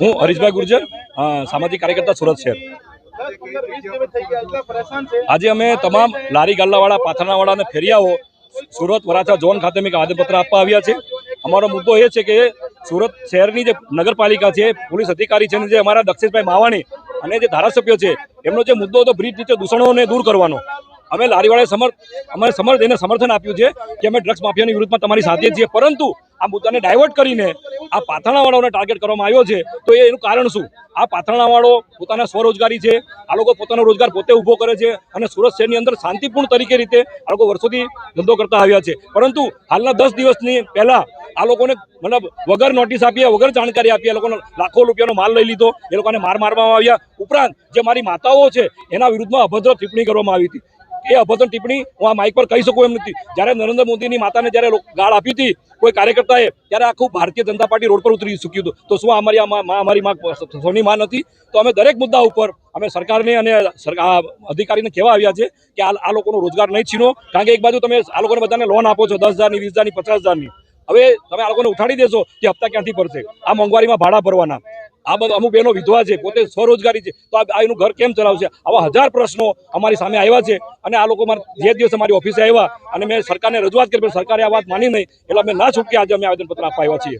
હું હરીશભાઈ ગુર્જર સામાજિક કાર્યકર્તા સુરત શહેર. આજે અમે તમામ લારી ગાલ્લાવાળા, પાથરણાવાળા અને ફેરિયાઓ સુરત વરાછા ઝોન ખાતે મેં આવેદનપત્ર આપવા આવ્યા છે અમારો મુદ્દો એ છે કે સુરત શહેરની જે નગરપાલિકા છે, પોલીસ અધિકારી છે જે અમારા દક્ષિણભાઈ માવાણી અને જે ધારાસભ્ય છે, એમનો જે મુદ્દો હતો બ્રિજ નીચે દૂષણોને દૂર કરવાનો. અમે લારીવાળાએ સમર્થ અમારે સમર્થ એને સમર્થન આપ્યું છે કે અમે ડ્રગ્સ માફિયાની વિરુદ્ધમાં તમારી સાથે છીએ. પરંતુ આ મુદ્દાને ડાયવર્ટ કરીને આ પાથરણાવાળાઓને ટાર્ગેટ કરવામાં આવ્યો છે, તો એનું કારણ શું? આ પાથરણાવાળો પોતાના સ્વરોજગારી છે, આ લોકો પોતાનો રોજગાર પોતે ઊભો કરે છે અને સુરત શહેરની અંદર શાંતિપૂર્ણ તરીકે રીતે આ લોકો વર્ષોથી ધંધો કરતા આવ્યા છે. પરંતુ હાલના દસ દિવસની પહેલા આ લોકોને મતલબ વગર નોટિસ આપી વગર જાણકારી આપી એ લોકોનો લાખો રૂપિયાનો માલ લઈ લીધો, એ લોકોને માર મારવામાં આવ્યા. ઉપરાંત જે મારી માતાઓ છે, એના વિરુદ્ધમાં અભદ્ર ટિપ્પણી કરવામાં આવી હતી. એ અભદ્ર ટિપ્પણી હું આ માઇક પર કહી શકું એમ નથી. જ્યારે નરેન્દ્ર મોદીની માતાને જ્યારે ગાળ આપી હતી કોઈ કાર્યકર્તાએ, ત્યારે આખું ભારતીય જનતા પાર્ટી રોડ પર ઉતરી ચૂક્યું હતું. તો શું અમારી આ અમારી માં સૌની માં નથી? તો અમે દરેક મુદ્દા ઉપર અમે સરકારને અને અધિકારીને કહેવા આવ્યા છે કે આ લોકોનો રોજગાર નહીં છીનો. કારણ કે એક બાજુ તમે આ લોકોને બધાને લોન આપો છો, દસ હજારની, વીસ હજારની, પચાસ હજારની. હવે તમે આ લોકોને ઉઠાડી દેશો કે હપ્તા ક્યાંથી ભરશે? આ મોંઘવારીમાં ભાડા ભરવાના. આ બધા અમુક બહેનો વિધવા છે, પોતે સ્વરોજગારી છે. તો આ ઘર કેમ ચલાવશે? આવા હજાર પ્રશ્નો અમારી સામે આવ્યા છે અને આ લોકો જે દિવસે મારી ઓફિસે આવ્યા અને મેં સરકારને રજૂઆત કરી સરકારે આ વાત માની નહીં. એટલે અમે ના છૂટકે આજે અમે આવેદનપત્ર આપવા આવ્યા છીએ.